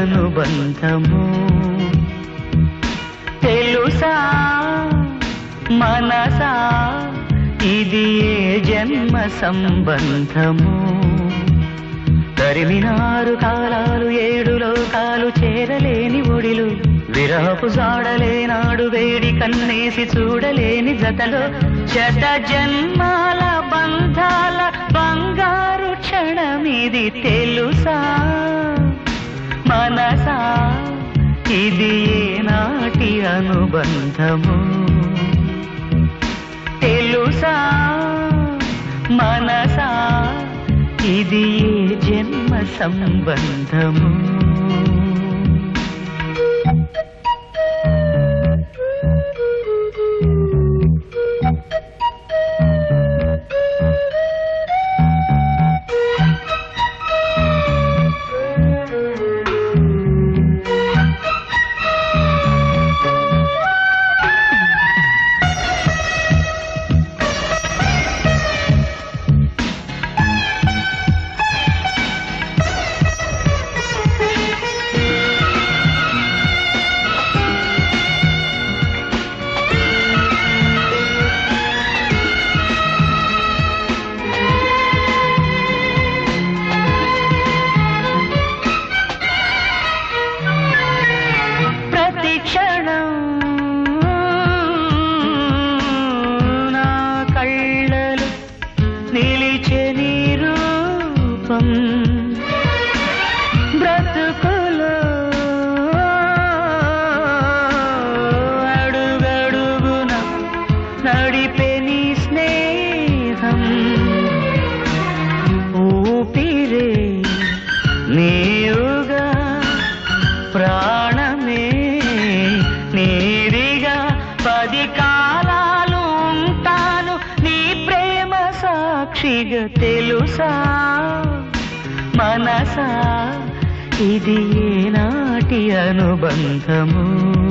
అనుబంధము. తెలుసా? మనసా? ఇది ఏ జన్మ సంబంధము? తరిమినారు కాలాలు ఏడు లోకాలు చేరలేని ఒడిలు. విరహపు జాడలేనాడు వేడి కన్నేసి చూడలేని జతలో. శత జన్మాల బంధాల బంగారు క్షణమిది తెలు అనుబంధము తెలుసా? మనసా? ఇది ఏ జన్మ సంబంధము? సాక్షిగా తెలుసా? మనసా? ఇది ఏనాటి అనుబంధము?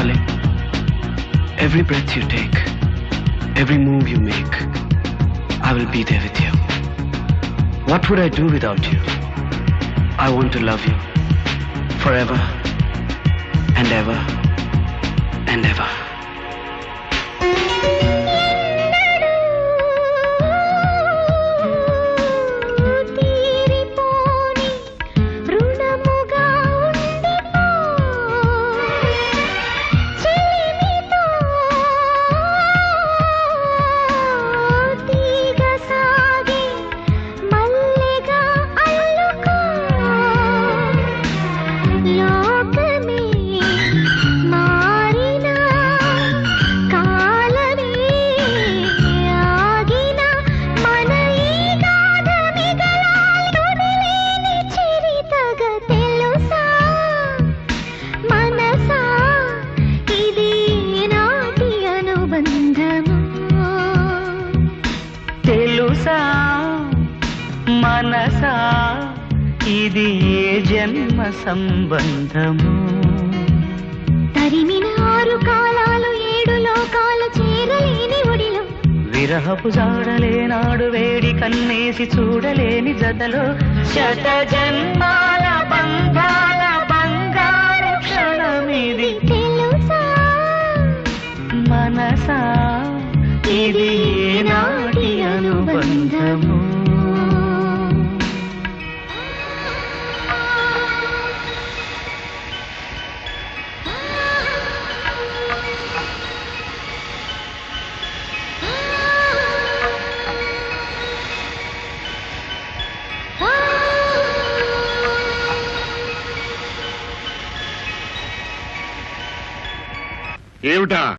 Darling, every breath you take, every move you make, I will be there with you. What would I do without you? I want to love you forever and ever and ever. ఇది ఏ జన్మ సంబంధము? తరిమిన ఆరు కాలాలు ఏడు లోకాలు చేరలేని ఒడిలో. విరహపు జాడలేనాడు వేడి కన్నేసి చూడలేని జతలో. శత జన్మాల బంధాల బంగారు క్షణమిది. ఏమిటా?